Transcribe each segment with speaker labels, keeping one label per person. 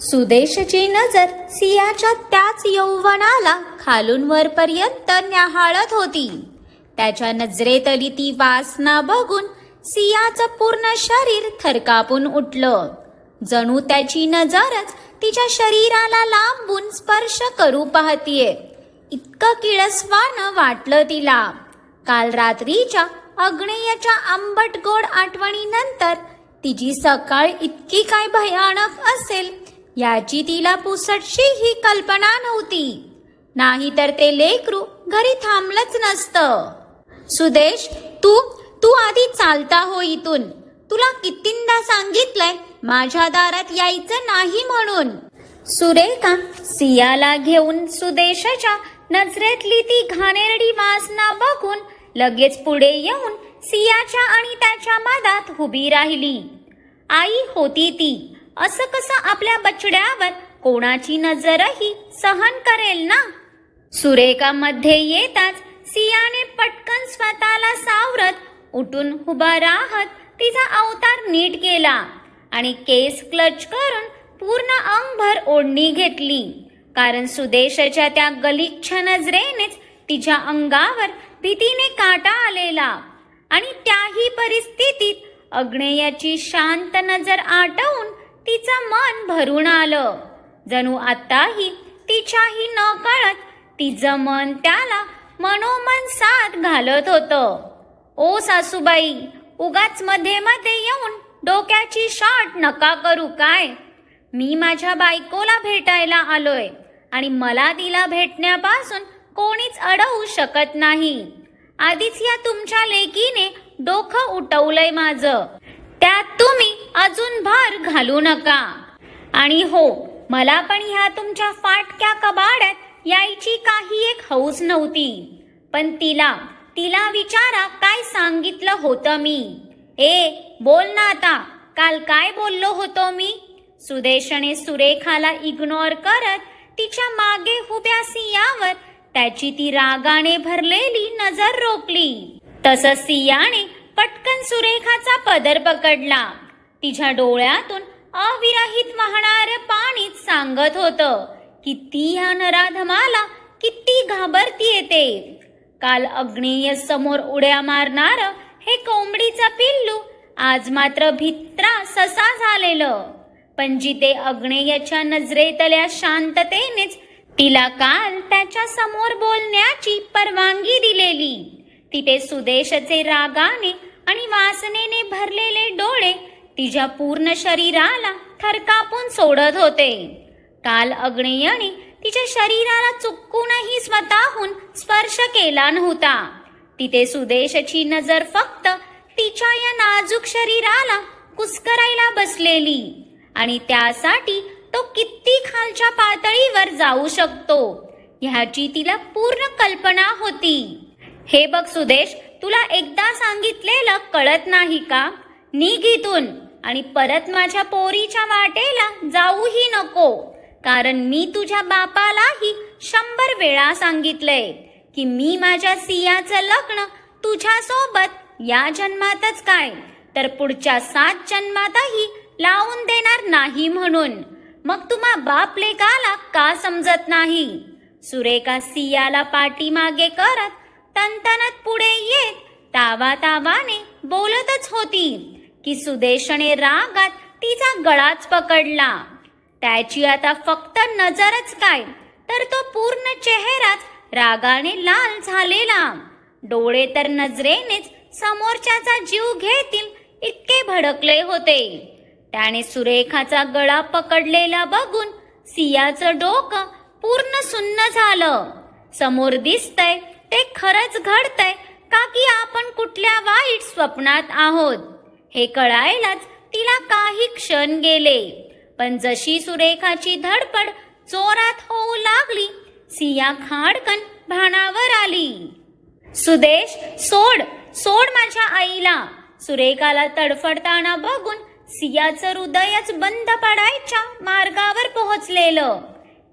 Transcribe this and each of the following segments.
Speaker 1: सुदेशची नजर सियाच्या त्याच यौवनाला खालून वरपर्यंत न्याहाळत होती. त्याच्या नजरेतली ती वासना बघून सियाचं पूर्ण शरीर थरकापून उठलं. जणू त्याची नजरच तिच्या शरीराला लांबून स्पर्श करू पाहतीये. इतकं किळसवानं वाटलं तिला. काल रात्रीच्या अग्नेयाच्या आंबट गोड आठवणीनंतर तिची सकाळ इतकी काय भयानक असेल याची तिला पुसटशी ही कल्पना नव्हती. नाहीतर ते लेकरू घरी थांबलंच नसतं. सुदेश तू तू आधी चालता हो इथून. तुला कितींदा सांगितलंय माझ्या दारात यायचं नाही म्हणून. सुरेखा सियाला घेऊन सुदेशाच्या नजरेतली ती घाणेरडी वासना बघून लगेच पुढे येऊन सियाच्या आणि त्याच्या मधात उभी राहिली. आई होती ती. असं कसं आपल्या बछड्यावर कोणाची नजरही सहन करेल ना? सुरेखा मध्ये येताच सियाने पटकन स्वतःला सावरत उठून उभा राहत तिचा अवतार नीट केला आणि केस क्लच करून पूर्ण अंगभर ओढणी घेतली. कारण सुदेशाच्या त्या गलिच्छ नजरेनेच तिच्या अंगावर भीतीने काटा आलेला आणि त्याही परिस्थितीत अग्नेयाची शांत नजर आटवून तिचं मन भरून आलं. जणू आत्ताही तिच्याही न कळत तिचं मन त्याला मनोमन साथ घालत होतं. ओ सासूबाई उगाच मध्ये मध्ये येऊन डोक्याची शॉट नका करू काय? मी माझ्या बायकोला भेटायला आलोय आणि मला तिला भेटण्यापासून कोणीच अडवू शकत नाही. आधीच या तुमच्या लेकीने डोकं उठवलंय माझं. त्यात तुम्ही अजून भार घालू नका. आणि हो मला पण ह्या तुमच्या फाटक्या कबाड्यात यायची काही एक हौस नव्हती. पण तिला तिला विचारा काय सांगितलं होतं मी. ए बोल ना आता काल काय बोललो होतो मी? सुदेशने सुरेखाला इग्नोर करत तिच्यामागे उभ्या सियावर त्याची ती रागाने भरलेली नजर रोखली. तसं सियाने पटकन सुरेखाचा पदर पकडला. तिच्या डोळ्यातून अविरहित वाहणारं पाणीच सांगत होतं. की ती ह्या नराधमाला किती घाबरती येते. काल अग्नेय समोर उड्या मारणार हे कोंबडीचा पिल्लू आज मात्र भित्रा ससा झालेलं. पण जिथे अग्नेयच्या नजरेतल्या शांततेनेच तिला काल त्याच्यासमोर बोलण्याची परवानगी दिलेली. तिथे सुदेशचे रागाने आणि वासनेने भरलेले डोळे तिच्या पूर्ण शरीराला थरकापून सोडत होते. काल अग्नेयने तिच्या शरीराला चुकूनही स्वतःहून स्पर्श केला नव्हता. तिथे सुदेशची नजर फक्त तिच्या या नाजूक शरीराला कुस्करायला बसलेली आणि त्यासाठी तो किती खालच्या पातळीवर जाऊ शकतो ह्याची तिला पूर्ण कल्पना होती. हे बघ सुदेश तुला एकदा सांगितलेलं कळत नाही का? निघ इथून आणि परत माझ्या पोरीच्या वाटेला जाऊही नको. कारण मी तुझ्या बापालाही शंभर वेळा सांगितलंय की मी माझ्या सियाचं लग्न तुझ्यासोबत या जन्मातच काय? तर पुढच्या सात जन्मातही लावून देणार नाही म्हणून. मग तुम्हा बाप लेकाला का समजत नाही? सुरेखा सियाला पाठीमागे करत तनतनत पुढे येत तावा तावाने बोलतच होती. की सुदेशने रागात तिचा गळाच पकडला. त्याची आता फक्त नजरच काय तर तो पूर्ण चेहराच रागाने लाल झालेला. डोळे तर नजरेनेच समोरच्याचा जीव घेतील इतके भडकले होते. त्याने सुरेखाचा गळा पकडलेला बघून सियाचं डोकं पूर्ण सुन्न झालं. समोर दिसतंय ते खरंच घडतंय का की आपण कुठल्या वाईट स्वप्नात आहोत? हे कळायलाच तिला काही क्षण गेले. पण जशी सुरेखाची धडपड जोरात होऊ लागली सिया खाडकन भानावर आली. सुदेश सोड सोड माझ्या आईला. सुरेखाला तडफडताना बघून सियाचं हृदयच बंद पडायच्या मार्गावर पोहोचलेलं.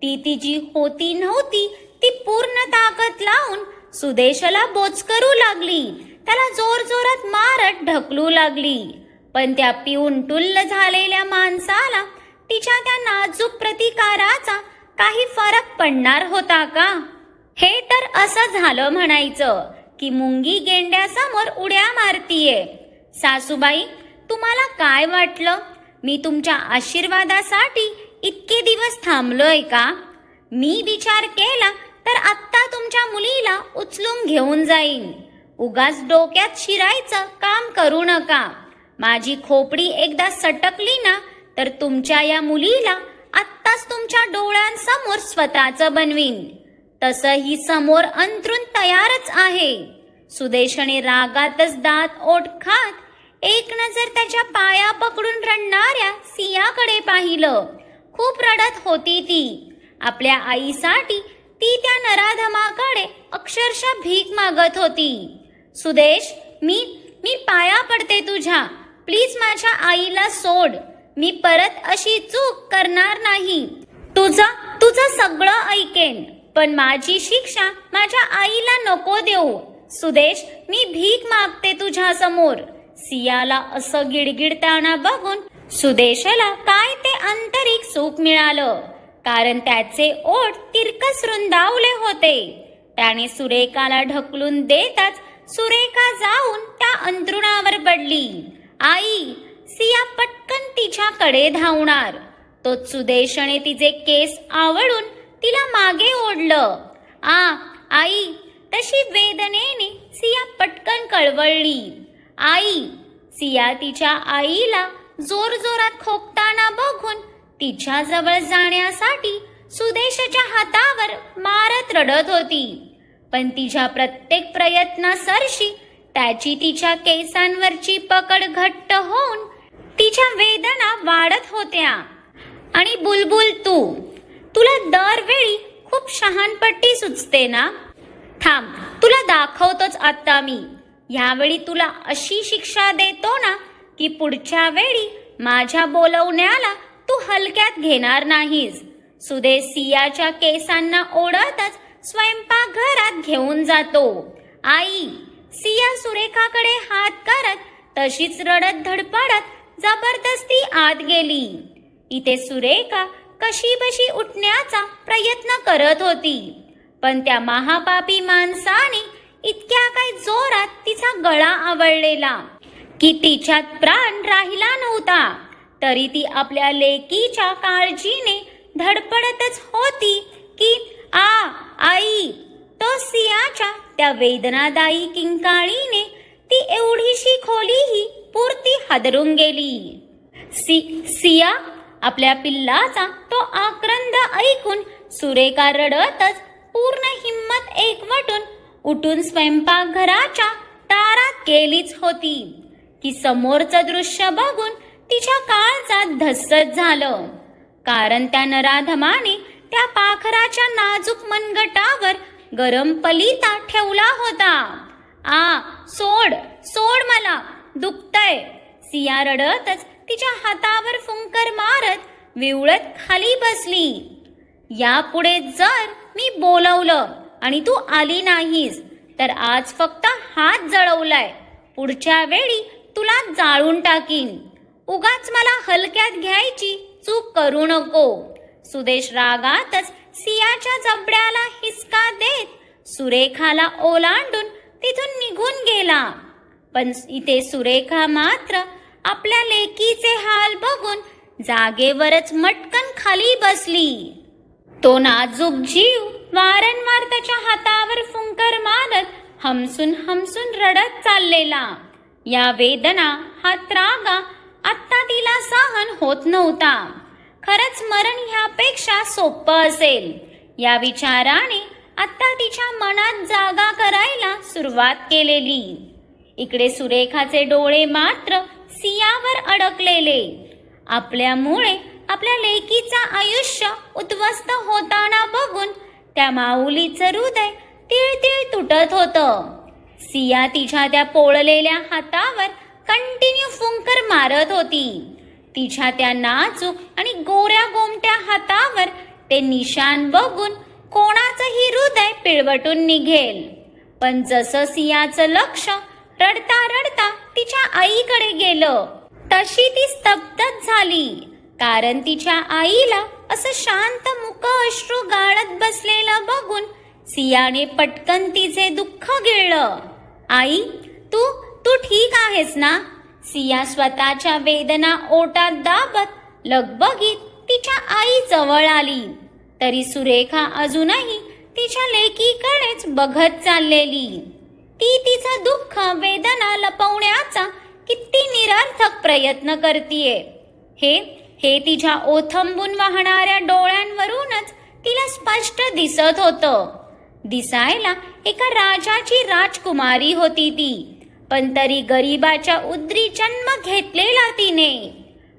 Speaker 1: ती तिची होती नव्हती ती पूर्ण ताकद लावून सुदेशला बोच करू लागली. त्याला जोर जोरात मारत ढकलू लागली. पण त्या पिऊन टुल्ल झालेल्या माणसाला तिच्या त्या नाजूक प्रतिकाराचा काही फरक पडणार होता का? हे तर असं झालं म्हणायचं की मुंगी गेंड्यासमोर उड्या मारतीये. सासूबाई तुम्हाला काय वाटलं? मी तुमच्या आशीर्वादासाठी इतके दिवस थांबलोय का? मी विचार केला तर आत्ता तुमच्या मुलीला उचलून घेऊन जाईन. उगाच डोक्यात शिरायचं काम करू नका. माझी खोपडी एकदा सटकली ना तर तुमच्या या मुलीला आत्ताच तुमच्या डोळ्यांसमोर स्वतःच बनवीन. तसं ही समोर अंतरून तयारच आहे. सुदेशने रागातच दात ओठ खात एक नजर त्याच्या पाया पकडून रडणाऱ्या सियाकडे पाहिलं. खूप रडत होती ती. आपल्या आईसाठी ती त्या नराधमाकडे अक्षरशः भीक मागत होती. सुदेश मी मी पाया पडते तुझ्या. प्लीज माझ्या आईला सोड. मी परत अशी चूक करणार नाही. तुझं तुझं सगळं ऐकेन पण माझी शिक्षा माझ्या आईला नको देऊ. सुदेश मी भीक मागते तुझ्या समोर. सियाला असं गिडगिडताना बघून सुदेशाला काय ते आंतरिक सुख मिळालं. कारण त्याचे ओठ तिरकस रुंदावले होते. त्याने सुरेखाला ढकलून देताच सुरेखा जाऊन त्या अंतरुणावर पडली. आई सिया पटकन तिच्याकडे धावणार. तो सुदेशने तिचे केस आवडून तिला मागे ओढलं. आ आई तशी वेदनेने सिया पटकन कळवळली. आई सिया तिच्या आईला जोर जोरात खोकताना बघून तिच्या जवळ जाण्यासाठी सुदेशाच्या हातावर मारत रडत होती. पण तिच्या प्रत्येक प्रयत्नासरशी त्याची तिच्या केसांवरची पकड घट्ट होऊन तिच्या वेदना वाढत होत्या. आणि बुलबुल तू तुला दरवेळी खूप शहाणपट्टी सुचते ना? थांब तुला दाखवतोच आता मी. यावेळी तुला अशी शिक्षा देतो ना की पुढच्या वेळी माझ्या बोलवण्याला तू हलक्यात घेणार नाहीस. सुदेसियाच्या केसांना ओढतच स्वयंपाकघरात घेऊन जातो. आई सिया सुरेखाकडे हात करत तशीच रडत धडपडत जबरदस्ती आत गेली. इथे सुरेखा कशी बशी उठण्याचा प्रयत्न करत होती. पण त्या महापापी माणसाने इतक्या काय जोरात तिचा गळा आवळलेला. की तिच्यात प्राण राहिला नव्हता. तरी ती आपल्या लेकीच्या काळजीने धडपडतच होती की आ आई तो सियाच्या त्या वेदनादायी किंकाळीने ती एवढीशी खोलीही पुरती हादरून गेली. सी सिया आपल्या पिल्लाचा तो आक्रंद ऐकून सुरेखा रडतच पूर्ण हिंमत एकवटून उठून स्वयंपाकघराच्या तारात गेलीच होती. की समोरचं दृश्य बघून तिच्या काळजात धस्सत झालं. कारण त्या नराधमाने त्या पाखराच्या नाजूक मनगटावर गरम पलिता ठेवला होता. आ सोड सोड मला दुखतय. सिया रडतच तिच्या हातावर फुंकर मारत विवळत खाली बसली. यापुढे जर मी बोलवलं आणि तू आली नाहीस तर आज फक्त हात जळवलाय. पुढच्या वेळी तुला जाळून टाकीन. उगाच मला हलक्यात घ्यायची चूक करू नको. सुदेश रागातच सियाच्या जबड्याला हिसका देत सुरेखाला ओलांडून तिथून निघून गेला. पण इथे सुरेखा मात्र आपल्या लेकीचे हाल बघून जागेवरच मटकन खाली बसली. तो नाजूक जीव वारंवार त्याच्या हातावर फुंकर मारत हमसून हमसून रडत चाललेला. या वेदना हा त्रागा आत्ता तिला सहन होत नव्हता. खरंच मरण ह्यापेक्षा सोपं असेल. या विचाराने आत्ता तिच्या मनात जागा करायला सुरुवात केलेली. इकडे सुरेखाचे डोळे मात्र सियावर अडकलेले. आपल्यामुळे आपल्या लेकीचा आयुष्य उद्ध्वस्त होताना बघून त्या माऊलीचं हृदय तिळतिळ तुटत होतं. सिया तिच्या त्या पोळलेल्या हातावर कंटिन्यू फुंकर मारत होती. तिच्या त्या नाजूक आणि गोऱ्या गोमट्या हातावर ते निशान बघून कोणाचंही हृदय पिळवटून निघेल. पण जसं सियाचं लक्ष रडता रडता तिच्या आईकडे गेलं तशी ती स्तब्धच झाली. कारण तिच्या आईला असं शांत मुक अश्रू गाळत बसलेलं बघून सियाने पटकन तिचे दुःख गिळलं. आई तू तू ठीक आहेस ना? सिया स्वतःच्या वेदना ओटात दाबत लगबगीत तिच्या आई जवळ आली. तरी सुरेखा अजूनही तिच्या लेकीकडेच बघत चाललेली. ती तिचं दुःख वेदना लपवण्याचा किती निरर्थक प्रयत्न करतीये. हे हे तिच्या ओथंबून वाहणाऱ्या डोळ्यांवरूनच तिला स्पष्ट दिसत होतं. दिसायला एका राजाची राजकुमारी होती ती. पण तरी गरीबाच्या उद्री जन्म घेतलेला तिने.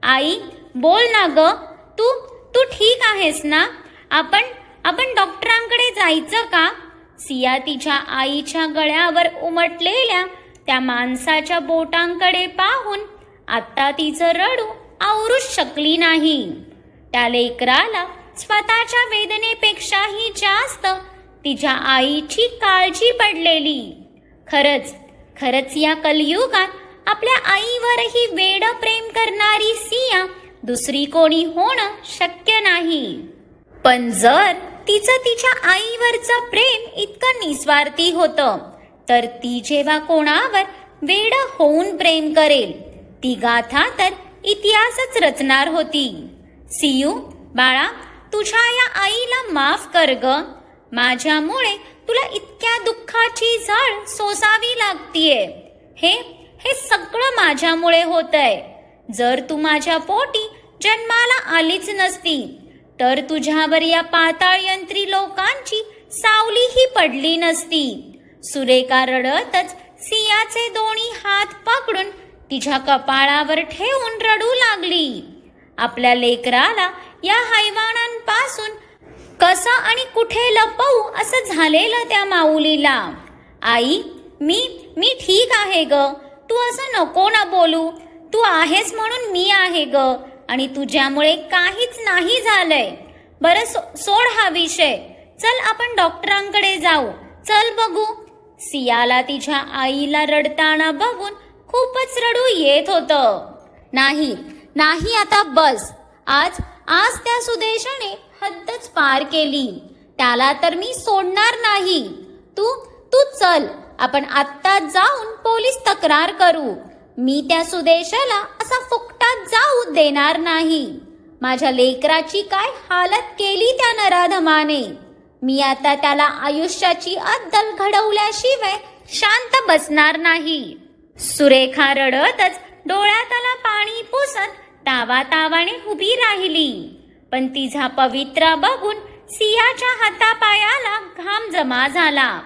Speaker 1: आई बोल ना ग. तू तू ठीक आहेस ना? आपण आपण डॉक्टरांकडे जायचं का? सिया तिच्या आईच्या गळ्यावर उमटलेल्या त्या माणसाच्या बोटांकडे पाहून आता तिचं रडू आवरूच शकली नाही. त्या लेकराला स्वतःच्या वेदनेपेक्षाही जास्त तिच्या आईची काळजी पडलेली. खरंच खरंच या कलयुगात आपल्या आईवरही वेड प्रेम करणारी सिया दुसरी कोणी होणं शक्य नाही. पण जर तिचं तिच्या आईवरचं प्रेम इतकं निस्वार्थी होतं तर ती जेव्हा कोणावर वेड होऊन प्रेम करेल ती गाथा तर इतिहासच रचणार होती. सियू बाळा तुझ्या या आईला माफ कर ग. माझ्यामुळे तुला इतक्या दुःखाची झळ सोसावी लागतीये. हे हे सगळं माझ्यामुळे होतंय. जर तू माझ्या पोटी जन्माला आलीच नसती तर तुझ्यावर या पाताळ यंत्री लोकांची सावलीही पडली नसती. सुरेखा रडतच सियाचे दोन्ही हात पकडून तिच्या कपाळावर ठेवून रडू लागली. आपल्या लेकराला या हैवानांपासून कसं आणि कुठे लपवू असं झालेलं त्या माऊलीला. आई मी मी ठीक आहे ग. तू असं नको ना बोलू. तू आहेस म्हणून मी आहे ग. आणि तुझ्यामुळे काहीच नाही झालंय. बरं सो, सोड हा विषय. चल आपण डॉक्टरांकडे जाऊ. चल बघू. सियाला तिच्या आईला रडताना बघून खूपच रडू येत होतं. नाही नाही आता बस. आज आज त्या सुदेशाने हद्दच पार केली. त्याला तर मी सोडणार नाही. तू तू चल. आपण आत्ता जाऊन पोलीस तक्रार करू. मी त्या सुदेशाला असा फुकटात जाऊ देणार नाही. माझ्या लेकराची काय हालत केली त्या नराधमाने? मी आता त्याला आयुष्याची अद्दल घडवल्याशिवाय शांत बसणार नाही. सुरेखा रडतच डोळ्यात आला पाणी पुसत तावा तावाने उभी राहिली. पण तिचा पवित्रा बघून सियाच्या हातापायाला घाम जमा झाला.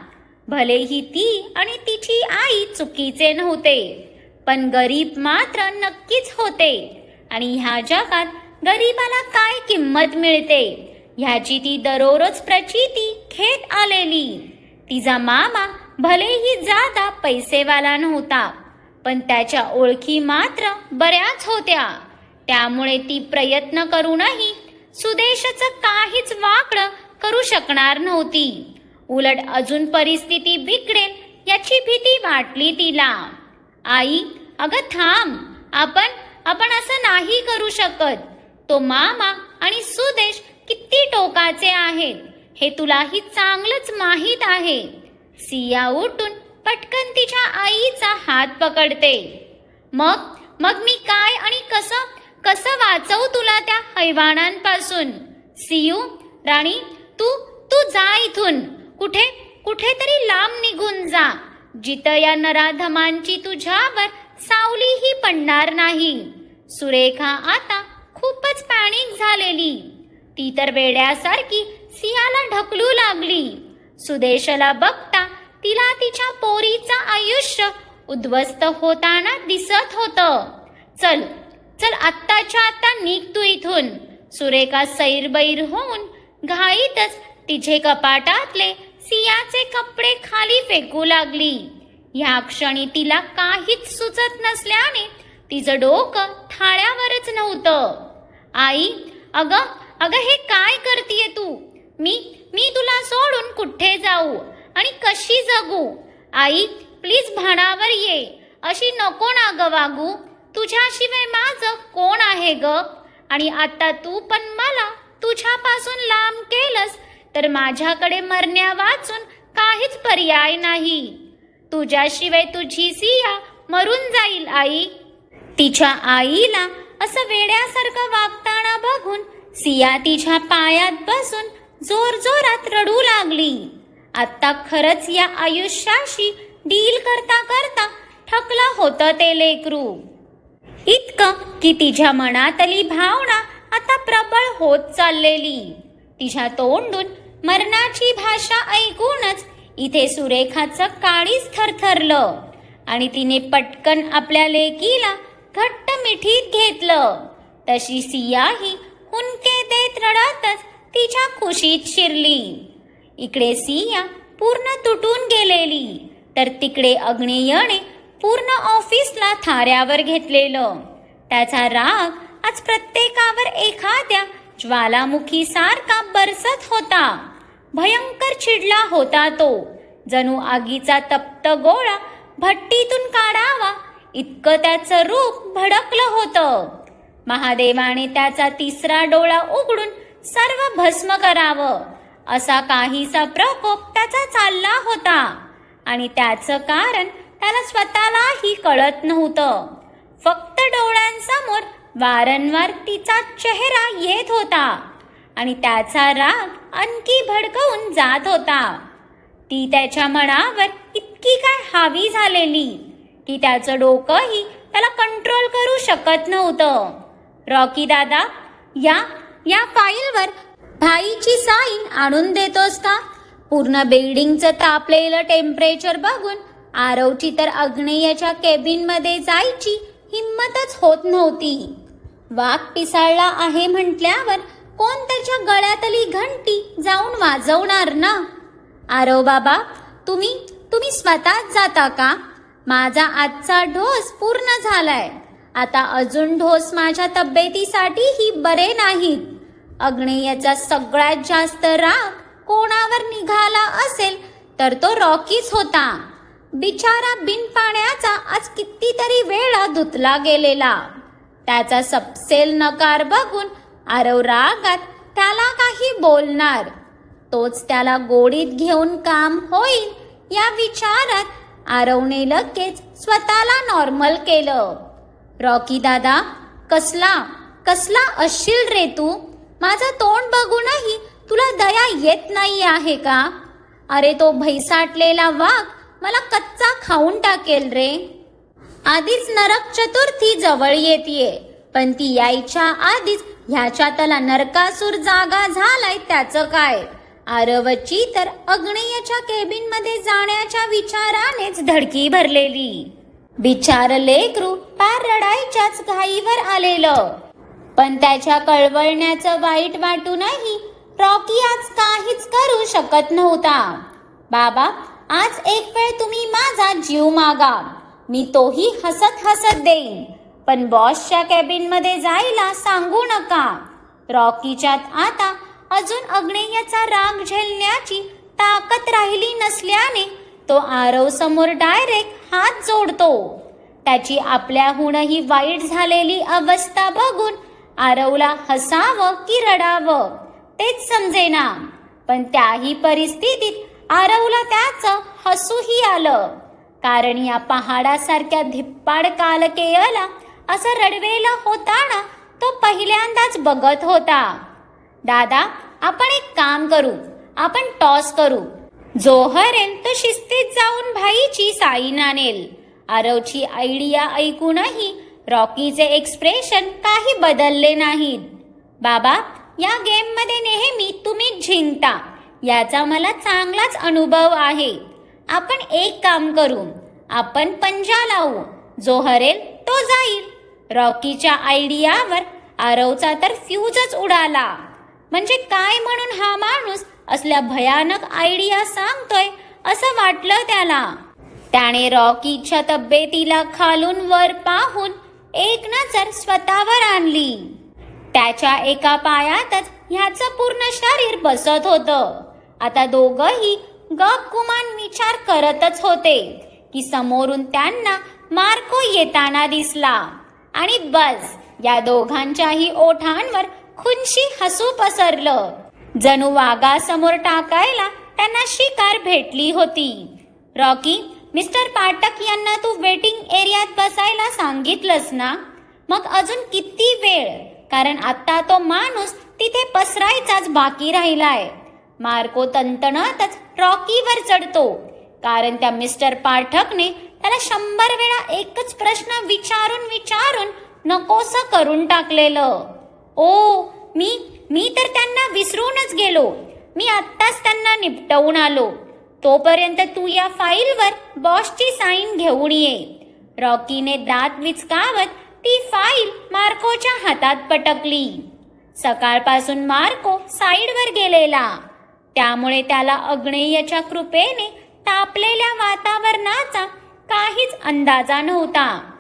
Speaker 1: भलेही ती आणि तिची आई चुकीचे नव्हते पण गरीब मात्र नक्कीच होते. आणि ह्या जगात गरीबाला काय किंमत मिळते? ह्याची ती दररोज प्रचिती घेत आलेली. तिचा मामा भलेही जादा पैसेवाला नव्हता पण त्याच्या ओळखी मात्र बऱ्याच होत्या. त्यामुळे ती प्रयत्न करूनही सुदेशचं काहीच वाकडं करू शकणार नव्हती. उलट अजून परिस्थिती बिघडेल याची भीती वाटली तिला. आई अगं थांब आपण आपण असं नाही करू शकत. तो मामा आणि सुदेश किती टोकाचे आहेत हे तुलाही चांगलंच माहीत आहे. सिया उठून पटकन तिच्या आईचा हात पकडते. मग मग मी काय आणि कसं कसं वाचवू तुला त्या हैवानांपासून? सियू राणी तू तू जा इथून. कुठे कुठेतरी लांब निघून जा. जिथं या नराधमांची तुझ्यावर सावलीही पडणार नाही. सुरेखा आता खूपच पॅनिक झालेली. ती तर वेड्यासारखी सियाला ढकलू लागली. सुदेशला बघता तिला तिच्या पोरीचं आयुष्य उद्ध्वस्त होताना दिसत होतं. चल चल आत्ताच्या आता निघ तू इथून. सुरेखा सैरबैर होऊन घाईतच तिचे कपाटातले सियाचे कपडे खाली फेकू लागली. ह्या क्षणी तिला काहीच सुचत नसल्याने तिचं डोकं थाळ्यावरच नव्हतं. आई अगं अगं हे काय करतीये तू? मी मी तुला सोडून कुठे जाऊ आणि कशी जगू? आई प्लीज भाणावर ये. अशी नको ना ग वागू. तुझ्याशिवाय माझं कोण आहे ग? आणि आता तू पण मला तुझ्यापासून लांब केलंस तर माझ्याकडे मरण्या वाचून काहीच पर्याय नाही. तुझ्याशिवाय तुझी सिया मरून जाईल आई. तिच्या आईला असं वेड्यासारखं वागताना बघून सिया तिच्या पायात बसून जोर जोरात रडू लागली. आता खरंच या आयुष्याशी डील करता करता ठकलं होतं ते लेकरू. इतकं की तिच्या मनातली भावना आता प्रबळ होत चाललेली. तिच्या तोंडून मरणाची भाषा ऐकूनच इथे सुरेखाचं काळीच थरथरलं आणि तिने पटकन आपल्या लेकीला घट्ट मिठीत घेतलं. तशी सियाही हुंके देत रडतच तिच्या खुशीत शिरली. इकडे सिया पूर्ण तुटून गेलेली तर तिकडे अग्नेयने पूर्ण ऑफिसला थाऱ्यावर घेतलेलं. त्याचा राग आज प्रत्येकावर एखाद्या ज्वालामुखी सारखा बरसत होता. भयंकर चिडला होता तो. जणू आगीचा तप्त गोळा भट्टीतून काढावा इतकं त्याचं रूप भडकलं होतं. महादेवाने त्याचा तिसरा डोळा उघडून सर्व भस्म करावं असा काहीसा प्रकोप त्याचा चालला होता. आणि त्याचं कारण त्याला स्वतःलाही कळत नव्हतं. फक्त डोळ्यांसमोर वारंवार तिचा चेहरा येत होता आणि त्याचा राग आणखी भडकवून जात होता. ती त्याच्या मनावर इतकी काय हावी झालेली की त्याचं डोकंही त्याला कंट्रोल करू शकत नव्हतं. रॉकी दादा या या फाईलवर भाईची साईन आणून देतोस का? पूर्ण बिल्डिंगचं तापलेलं टेम्परेचर बघून आरवची तर अग्नेयाच्या केबिनमध्ये जायची हिंमतच होत नव्हती. वाघ पिसाळला आहे म्हटल्यावर कोण त्याच्या गळ्यातली घंटी जाऊन वाजवणार ना? आरव बाबा तुम्ही तुम्ही स्वतःच जाता का? माझा आजचा ढोस पूर्ण झालाय. आता अजून ढोस माझ्या तब्येतीसाठीही बरे नाहीत. अग्नेयाचा सगळ्यात जास्त राग कोणावर निघाला असेल तर तो रॉकीच होता. बिचारा बिन पाण्याचा आज कितीतरी वेळा धुतला गेलेला. त्याचा सपसेल नकार बघून आरव रागात त्याला काही बोलणार. तोच त्याला गोडीत घेऊन काम होईल या विचारात आरवने लगेच स्वतःला नॉर्मल केलं. रॉकी दादा कसला कसला असशील रे तू? माझं तोंड बघूनही तुला दया येत नाही आहे का? अरे तो भैसाटलेला वाघ मला कच्चा खाऊन टाकेल रे. आधीच नरक चतुर्थी जवळ येते पण ती यायच्या आधीच ह्याच्यातला नरकासूर जागा झालाय त्याचं काय? आरवची तर अग्नेयाच्या केबिनमध्ये जाण्याच्या विचारानेच धडकी भरलेली. बिचार लेकरू पार रडायच्याच घाईवर आलेलं. पण त्याच्या कळवळण्याचं वाईट वाटूनही रॉकी आज काहीच करू शकत नव्हता. बाबा आज एक वेळ तुम्ही माझा जीव मागा. मी तोही हसत हसत देईन. पण बॉसच्या कॅबिनमध्ये जायला सांगू नका. रॉकीच्यात आता अजून अग्नेयाचा राग झेलण्याची ताकद राहिली नसल्याने तो आरव समोर डायरेक्ट हात जोडतो. त्याची आपल्याहूनही वाईट झालेली अवस्था बघून आरवला हसावं की रडावं तेच समजेना. पण त्याही परिस्थितीत आरवला त्याचं हसूही आलं. कारण या पहाडासारख्या धिप्पाड कालकेयला असं रडवेलं होताना तो पहिल्यांदाच बघत होता. दादा आपण एक काम करू आपण टॉस करू. जो हरेल तो शिस्तीत जाऊन भाईची साईन आणेल आरवची आयडिया ऐकूनही रॉकीचे एक्सप्रेशन काही बदलले नाहीत. बाबा या गेममध्ये नेहमी तुम्ही जिंकता. याचा मला चांगलाच अनुभव आहे. आपण एक काम करू. आपण पंजा लावू. जो हरेल तो जाईल. रॉकीच्या आयडियावर आरवचा तर फ्यूजच उडाला. म्हणजे काय म्हणून हा माणूस असल्या भयानक आयडिया सांगतोय असं वाटलं त्याला. त्याने रॉकीच्या तब्येतीला खालून वर पाहून एक नजर स्वतःवर आणली. त्याच्या एका पायातच ह्याचं पूर्ण शरीर बसत होतं. आता दोघही गपगुमान विचार करतच होते की समोरून त्यांना मार्को येताना दिसला. आणि बस या दोघांच्याही ओठांवर खुनशी हसू पसरलं. जणू वाघासमोर टाकायला त्यांना शिकार भेटली होती. रॉकी मिस्टर पाठक यांना तू वेटिंग एरियात बसायला सांगितलंस ना? मग अजून किती वेळ? कारण आता तो माणूस तिथे पसरायचाच बाकी राहिलाय. मार्को तंतणातच रॉकीवर चढतो. कारण त्या मिस्टर पाठकने त्याला शंभर वेळा एकच प्रश्न विचारून विचारून नकोस करून टाकलेलं. ओ मी मी तर त्यांना विसरूनच गेलो. मी आत्ताच त्यांना निपटवून आलो. तोपर्यंत तू या फाईलवर बॉसची साईन घेऊन ये. रॉकीने दात विचकावत ती फाईल मार्कोच्या हातात पटकली. सकाळपासून मार्को साईडवर गेलेला. त्यामुळे त्याला अग्नेयच्या कृपेने तापलेल्या वातावरणाचा काहीच अंदाजा नव्हता.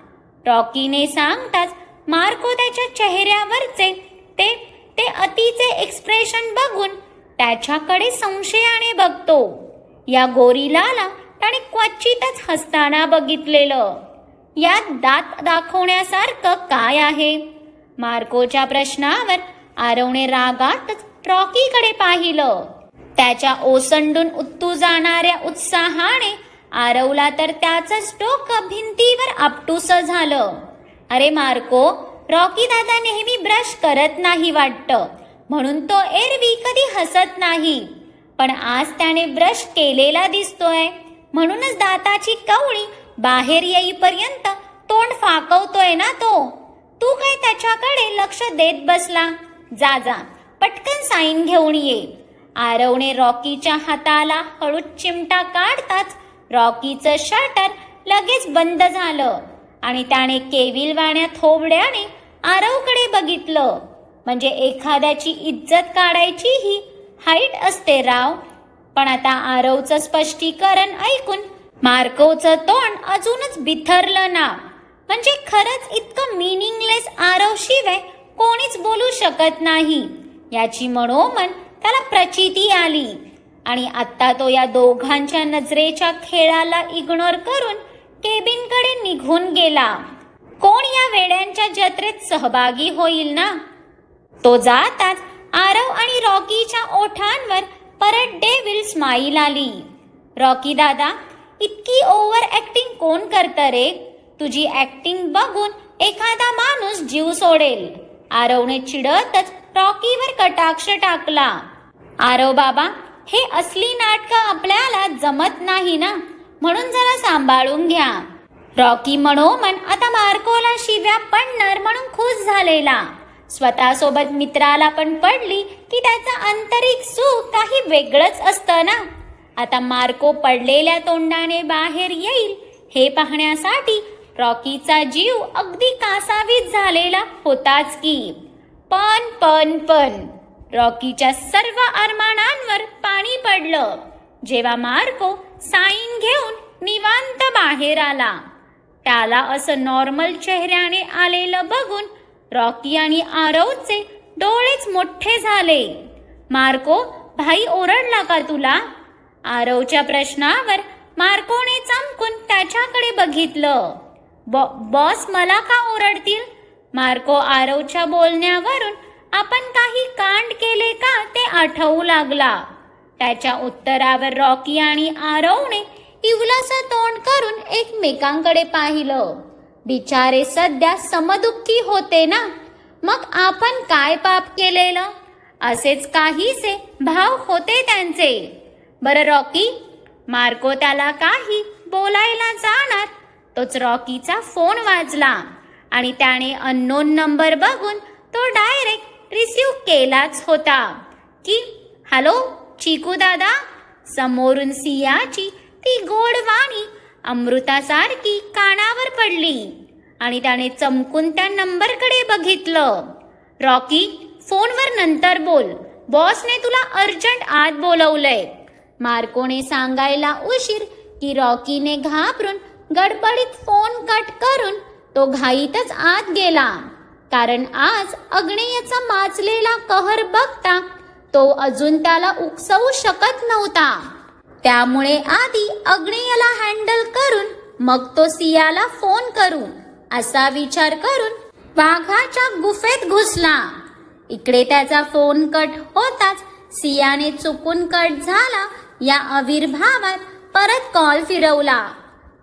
Speaker 1: रॉकीने सांगताच मार्को त्याच्या चेहऱ्यावरचे ते ते अतिचे एक्सप्रेशन बघून त्याच्याकडे संशयाने बघतो. या गोरीलाला त्याने क्वचितच हसताना बघितलेलं. यात दात दाखवण्यासारखं काय आहे? मार्कोच्या प्रश्नावर आरवणे रागातच रॉकीकडे पाहिलं. त्याच्या ओसंडून उत्तू जाणाऱ्या उत्साहाने आरवला तर त्याचंच डोकं भिंतीवर आपटूस झालं. अरे मार्को रॉकी दादा नेहमी ब्रश करत नाही वाटतं. म्हणून तो एरवी कधी हसत नाही. पण आज त्याने ब्रश केलेला दिसतोय. म्हणूनच दाताची कवळी बाहेर येईपर्यंत तोंड फाकवतोय ना तो. तू काय त्याच्याकडे लक्ष देत बसला? जा जा पटकन साईन घेऊन ये. आरवने रॉकीच्या हाताला हळूच चिमटा काढताच रॉकीचं शटर लगेच बंद झालं. आणि त्याने केविलवाण्या थोबड्याने आरवकडे बघितलं. म्हणजे एखाद्याची इज्जत काढायची ही हाईट असते राव. पण आता आरवचं स्पष्टीकरण ऐकून मार्कोचं तोंड अजूनच बिथरलं ना. म्हणजे खरंच इतकं मिनिंगलेस आरव शिवाय कोणीच बोलू शकत नाही. याची मनोमन त्याला प्रचिती आली. आणि आता तो या दोघांच्या नजरेच्या खेळाला इग्नोर करून केबिनकडे निघून गेला. कोण या वेड्यांच्या जत्रेत सहभागी होईल ना? तो जाताच आरव आणि रॉकीच्या ओठांवर परत डेविल स्माईल आली. रॉकी दादा इतकी ओव्हर ऍक्टिंग कोण करतं रे? तुझी ऍक्टिंग बघून एखादा माणूस जीव सोडेल. आरवने चिडतच रॉकीवर कटाक्ष टाकला. आरव बाबा हे असली नाटकं आपल्याला जमत नाही ना? म्हणून जरा सांभाळून घ्या. रॉकी मनोमन आता मार्कोला शिव्या पडणार म्हणून खुश झालेला. स्वतःसोबत मित्राला पण पडली की त्याचं आंतरिक सुख काही वेगळंच असतं ना? आता मार्को पडलेल्या तोंडाने बाहेर येईल हे पाहण्यासाठी रॉकीचा जीव अगदी कासावीस झालेला होताच की. पण पण पण. रॉकीच्या सर्व अरमानांवर पाणी पडलं. जेव्हा मार्को साईन घेऊन निवांत बाहेर आला. त्याला असं नॉर्मल चेहऱ्याने आलेलं बघून रॉकी आणि आरवचे डोळेच मोठे झाले. मार्को भाई ओरडला का तुला? आरवच्या प्रश्नावर मार्कोने चमकून त्याच्याकडे बघितलं. "बॉ- बॉस मला का ओरडतील? मार्को आरवच्या बोलण्यावरून आपण काही कांड केले का ते आठवू लागला. त्याच्या उत्तरावर रॉकी आणि आरवने इवलाचं तोंड करून एकमेकांकडे पाहिलं. बिचारे सध्या समदुःखी होते ना? मग आपण काय पाप केलेलं? असेच काहीसे भाव होते त्यांचे. बरं रॉकी मार्को त्याला काही बोलायला जाणार? तोच रॉकीचा फोन वाजला आणि त्याने अननोन नंबर बघून तो डायरेक्ट रिसीव केलाच होता. की हॅलो चिकू दादा समोरून सियाची ती गोड वाणी अमृतासारखी कानावर पडली आणि त्याने चमकून त्या नंबरकडे बघितलं. रॉकी फोनवर नंतर बोल. बॉसने तुला अर्जंट आत बोलवलंय. मार्कोने सांगायला उशीर की रॉकीने घाबरून गडबडीत फोन कट करून तो घाईतच आत गेला. कारण आज अग्नेयचा माचलेला कहर बघता तो अजून त्याला उकसवू शकत नव्हता. त्यामुळे आधी अग्नेयला हँडल करून मग तो सियाला फोन करू असा विचार करून वाघाच्या गुफेत घुसला. इकडे त्याचा फोन कट होताच सियाने चुकून कट झाला या आविर्भावात परत कॉल फिरवला.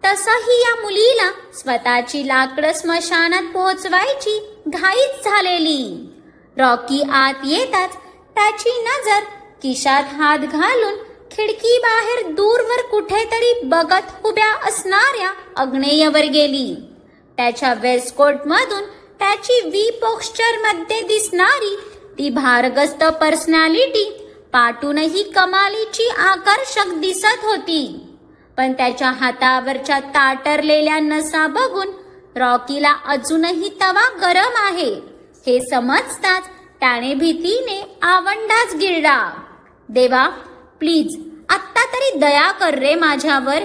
Speaker 1: तसही या मुलीला स्वतःची लाकडं स्मशानात पोहोचवायची घाईच झालेली. रॉकी आत येताच त्याची नजर किशात हात घालून खिडकी बाहेर दूरवर कुठेतरी बघत उभ्या असणाऱ्या अग्नेयवर गेली. त्याच्या वेस्टकोट मधून त्याची वी पोक्स्चरमध्ये दिसणारी ती भारगस्त पर्सनॅलिटी पाटूनही कमालीची आकर्षक दिसत होती. पण त्याच्या हातावरच्या ताटरलेल्या नसा बघून रॉकीला अजूनही तवा गरम आहे. हे समजताच त्याने भीतीने आवंडाच गिळला. देवा प्लीज आत्ता तरी दया कर रे माझ्यावर.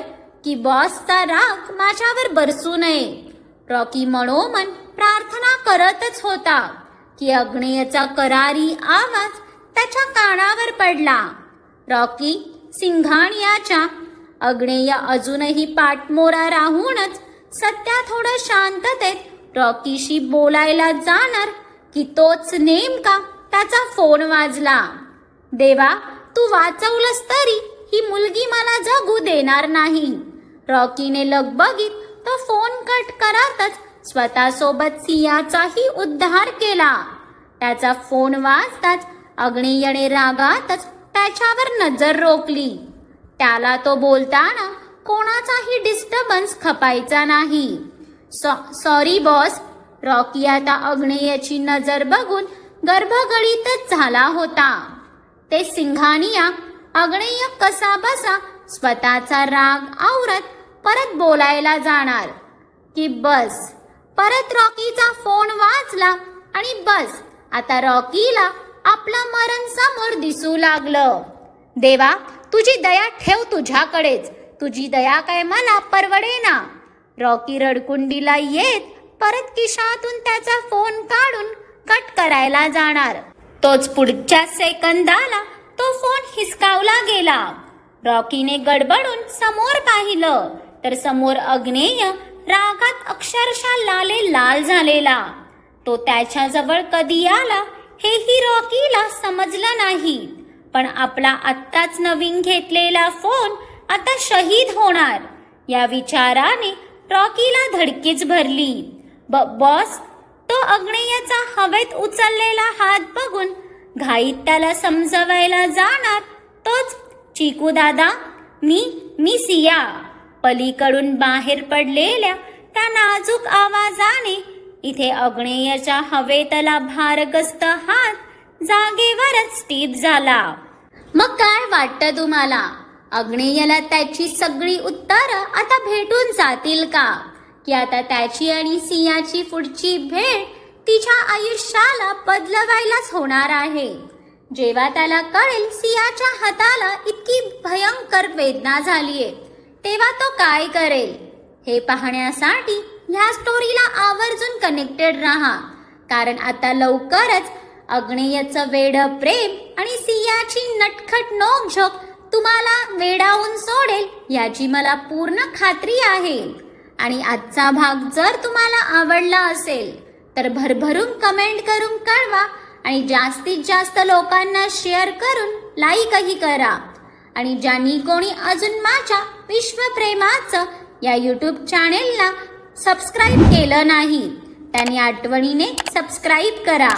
Speaker 1: की बॉसचा राग माझ्यावर बरसू नये. रॉकी मनोमन प्रार्थना करतच होता की अग्नेयचा करारी आवाज त्याच्या कानावर पडला. रॉकी सिंघाणियाच्या अग्नेय अजूनही पाठमोरा राहूनच सध्या थोडं शांततेत रॉकीशी बोलायला जाणार की तोच नेमका त्याचा फोन वाजला. देवा तू वाचवलंस तरी ही मुलगी मला जगू देणार नाही. रॉकीने लगबगीत तो फोन कट करतच स्वतःसोबत सियाचाही उद्धार केला. त्याचा फोन वाजताच अग्नेयने रागातच त्याच्यावर नजर रोखली. त्याला तो बोलताना कोणाचाही डिस्टर्बन्स खपायचा नाही. सॉरी बॉस रॉकी आता अग्नेयाची नजर बघून गर्भगडीतच झाला होता. ते सिंघानिया अग्नेय कसा बसा स्वतःचा राग आवरत परत बोलायला जाणार. की बस परत रॉकीचा फोन वाचला आणि बस आता रॉकीला आपलं मरण समोर दिसू लागलं. देवा तुझी दया ठेव तुझ्याकडेच. तुझी दया काय मला परवडे ना. रॉकी रडकुंडीला येत परत किशातून त्याचा फोन काढून कट करायला जाणार. तोच पुढच्या सेकंदाला तो फोन हिसकावला गेला. रॉकीने गडबडून समोर पाहिलं तर समोर अग्नेय रागात अक्षरशः लाले लाल झालेला. तो त्याच्याजवळ कधी आला हेही रॉकीला समजलं नाही. पण आपला आत्ताच नवीन घेतलेला फोन आता शहीद होणार. या विचाराने रॉकीला धडकीच भरली. ब बॉस तो अग्नेयाचा हवेत उचललेला हात बघून घाईत त्याला समजवायला जाणार तोच चिकू दादा मी मी सिया. पलीकडून बाहेर पडलेल्या त्या नाजूक आवाजाने इथे अग्नेयाच्या हवेतला भारगस्त हात जागेवरच स्टीप झाला. मग काय वाटतं तुम्हाला? अग्नेयाला त्याची सगळी उत्तरं आता भेटून जातील का? की आता त्याची आणि सिंहाची पुढची भेट तिच्या आयुष्याला बदलवायलाच होणार आहे. जेव्हा त्याला कळेल सियाच्या हाताला इतकी भयंकर वेदना झालीये तेव्हा तो काय करेल? हे पाहण्यासाठी ह्या स्टोरीला आवर्जून कनेक्टेड राहा. कारण आता लवकरच अग्नेयचं वेढ प्रेम आणि सियाची नटखट नोकझोक तुम्हाला वेढावून सोडेल याची मला पूर्ण खात्री आहे. आणि आजचा भाग जर तुम्हाला आवडला असेल तर भरभरून कमेंट करून कळवा आणि जास्तीत जास्त लोकांना शेअर करून लाईकही करा. आणि ज्यांनी कोणी अजून माझ्या विश्वप्रेमाचं या यूट्यूब चॅनेलला सबस्क्राईब केलं नाही त्यांनी आठवणीने सबस्क्राईब करा.